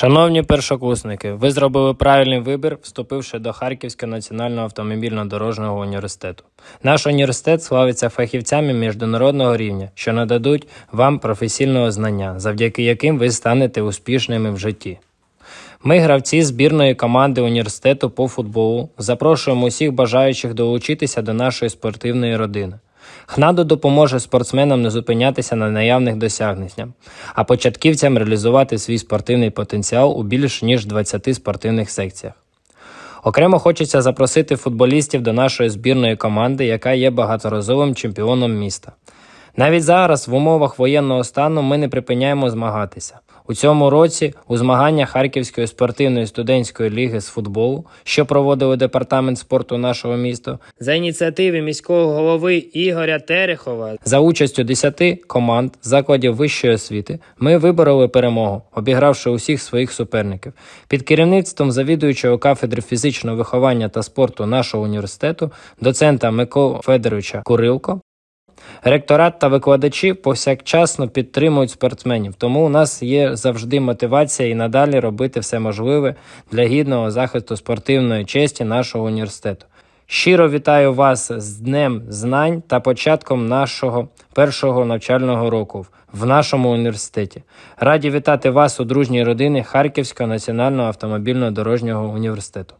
Шановні першокурсники, ви зробили правильний вибір, вступивши до Харківського національного автомобільно-дорожнього університету. Наш університет славиться фахівцями міжнародного рівня, що нададуть вам професійного знання, завдяки яким ви станете успішними в житті. Ми, гравці збірної команди університету по футболу, запрошуємо усіх бажаючих долучитися до нашої спортивної родини. ХНАДО допоможе спортсменам не зупинятися на наявних досягненнях, а початківцям реалізувати свій спортивний потенціал у більш ніж 20 спортивних секціях. Окремо хочеться запросити футболістів до нашої збірної команди, яка є багаторазовим чемпіоном міста. Навіть зараз, в умовах воєнного стану, ми не припиняємо змагатися. У цьому році у змаганнях Харківської спортивної студентської ліги з футболу, що проводили департамент спорту нашого міста, за ініціативи міського голови Ігоря Терехова, за участю 10 команд закладів вищої освіти, ми вибороли перемогу, обігравши усіх своїх суперників. Під керівництвом завідуючого кафедри фізичного виховання та спорту нашого університету, доцента Миколи Федоровича Курилко, Ректорат та викладачі повсякчасно підтримують спортсменів, тому у нас є завжди мотивація і надалі робити все можливе для гідного захисту спортивної честі нашого університету. Щиро вітаю вас з Днем знань та початком нашого першого навчального року в нашому університеті. Раді вітати вас у дружній родині Харківського національного автомобільно-дорожнього університету.